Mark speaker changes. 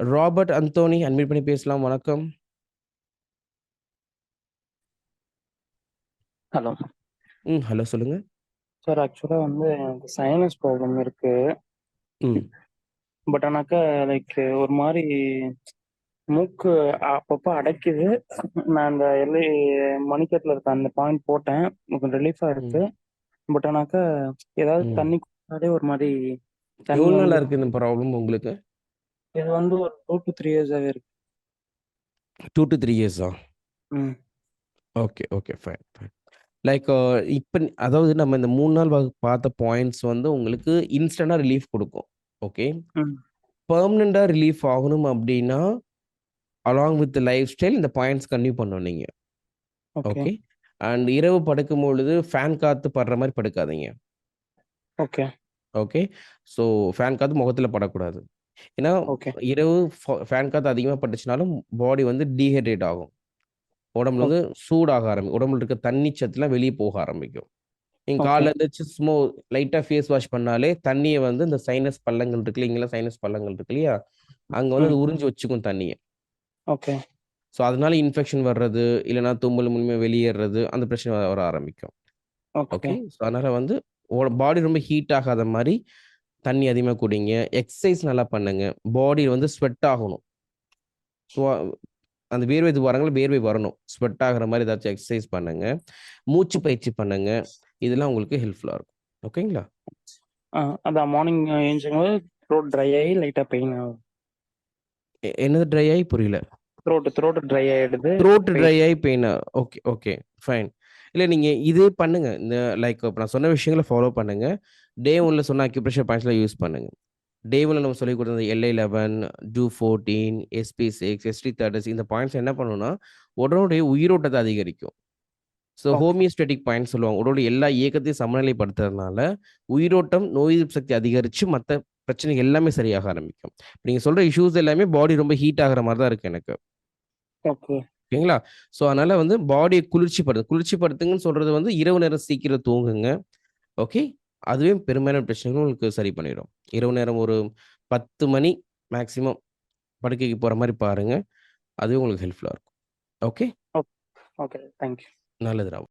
Speaker 1: Robert Anthony admit பண்ணி பேசலாம். வணக்கம்.
Speaker 2: ஹலோ.
Speaker 1: ம். ஹலோ சொல்லுங்க.
Speaker 2: சார் ஆக்சுவலா வந்து எனக்கு சைனஸ் ப்ராப்ளம் இருக்கு.
Speaker 1: ம்.
Speaker 2: பட் ஆனாக்கா லைக் ஒரு மாரி மூக்கு அப்பப்ப அடைக்குது. நான் அந்த எல்ஐ மணிக்கட்டுல இருக்க அந்த பாயிண்ட் போட்டேன். கொஞ்சம் ரிலீஃபா இருக்கு. பட் ஆனாக்கா ஏதாவது. தண்ணி குடிச்சாலே ஒரு
Speaker 1: எவ்வளோ நாளா இருக்கு இந்த ப்ராப்ளம் உங்களுக்கு?
Speaker 2: இது வந்து ஒரு 2 டூ 3 இயர்ஸாவே இருக்கு.
Speaker 1: 2 டூ 3 இயர்ஸா?
Speaker 2: ம்.
Speaker 1: Okay, okay. Fine, fine. Like இப்ப அதாவது நம்ம இந்த 3 நாள் வ பார்த்த பாயிண்ட்ஸ் வந்து உங்களுக்கு இன்ஸ்டன்ட்டா ரிலீஃப் குடுக்கும். ஓகே.
Speaker 2: ம்.
Speaker 1: பெர்மனன்ட்டா ரிலீஃப் ஆகணும் அப்டின்னா, அலாங் வித் லைஃப் ஸ்டைல் இந்த பாயிண்ட்ஸ் கன்டின்யூ பண்ணணும் நீங்க.
Speaker 2: ஓகே.
Speaker 1: அண்ட் இரவு படுக்கும்பொழுது ஃபேன் காத்து படுற மாரி படுக்காதீங்க.
Speaker 2: ஓகே.
Speaker 1: ஓகே. ஸோ ஃபேன் காத்து முகத்துல படக்கூடாது. ஏன்னா. இரவு ஃப ஃபேன் காத்து அதிகமா பட்டுச்சுனாலும் பாடி வந்து டீஹைட்ரேட் ஆகும். உடம்புல வந்து சூடாக ஆரம்பிக்கும். உடம்புல இருக்க தண்ணி சத்துலாம் வெளிய போக ஆரம்பிக்கும். நீங்க
Speaker 2: ஓகே.
Speaker 1: காலைல எந்திரிச்சு சும்மா லைட்டா ஃபேஸ் வாஷ் பண்ணாலே தண்ணிய வந்து இந்த சைனஸ் பள்ளங்கள் இருக்கு இல்லைங்களா? சைனஸ் பள்ளங்கள் இருக்கு இல்லையா? அங்க வந்து. அது உறிஞ்சு வச்சுக்கும் தண்ணிய.
Speaker 2: ஓகே.
Speaker 1: ஸோ அதனால இன்ஃபெக்ஷன் வர்றது, இல்லன்னா தும்மல் மூலியமா வெளியேறது அந்த பிரச்சனை வர ஆரம்பிக்கும்.
Speaker 2: ஓகே.
Speaker 1: ஸோ அதனால வந்து பாடி ரொம்ப ஹீட் ஆகாத மாரி தண்ணி அதிகமா குடிங்க. எக்சர்சைஸ் நல்லா பண்ணுங்க. பாடி வந்து ஸ்வெட் ஆகணும். ஸோ அந்த வேர்வை துவாரங்கள்ல வேர்வை வரணும். ஸ்வெட் ஆகுற மாரி ஏதாச்சும் எக்சர்சைஸ் பண்ணுங்க. மூச்சு பயிற்சி பண்ணுங்க. இதெல்லாம் உங்களுக்கு ஹெல்ப்ஃபுல்லா இருக்கும். ஓகேங்களா?
Speaker 2: அதான் மார்னிங் எந்திரிக்கும்போது த்ரோட் ட்ரை ஆயி லைட்டா பெயின் ஆகும்.
Speaker 1: என்னது ட்ரை ஆயி புரியல.
Speaker 2: த்ரோட் த்ரோட் ட்ரை ஆயிடுது.
Speaker 1: த்ரோட். ட்ரை ஆயி பெயினா? Okay, okay. ஃபைன். இல்ல நீங்க இதே பண்ணுங்க. இந்த லைக் இப்ப நான் சொன்ன விஷயங்கள ஃபாலோ பண்ணுங்க. டே 1ல சொன்ன அக்யூப்ரெஷர் பாயிண்ட்ஸ்லாம் யூஸ் பண்ணுங்க. டே 1ல நம்ம சொல்லிக் குடுத்த எல்11, டூ 14, எஸ்பி6, எஸ்டி36 இந்த பாயிண்ட்ஸ் என்ன பண்ணும்னா, உடலுடைய உயிரோட்டத்த அதிகரிக்கும். ஸோ. ஹோமியோஸ்டாட்டிக் பாயிண்ட்ஸ் சொல்லுவாங்க. உடலுடைய எல்லா இயக்கத்தையும் சமநிலைப்படுத்துறதுனால, உயிரோட்டம், நோய் எதிர்ப்பு சக்தி அதிகரிச்சு மத்த பிரச்சனைகள் எல்லாமே சரியாக ஆரம்பிக்கும். நீங்க சொல்ற இஷ்யூஸ் எல்லாமே பாடி ரொம்ப ஹீட் ஆகுற மாரி தான் இருக்கு எனக்கு.
Speaker 2: ஓகே.
Speaker 1: ஓகேங்களா? ஸோ அதனால வந்து பாடிய குளிர்ச்சிப்படுத்து குளிர்ச்சிப்படுத்துங்கன்னு சொல்றது வந்து இரவு நேரம் சீக்கிரம் தூங்குங்க. ஓகே. அதுவே பெரும்பாலான பிரச்சனைகள் உங்களுக்கு சரி பண்ணிடும். இரவு நேரம் ஒரு 10 மணி மேக்ஸிமம் படுக்கைக்கு போற மாரி பாருங்க. அதுவே உங்களுக்கு ஹெல்ப்ஃபுல்லா இருக்கும். ஓகே.
Speaker 2: ஓகே. Thank you.
Speaker 1: நல்லது ராவ்.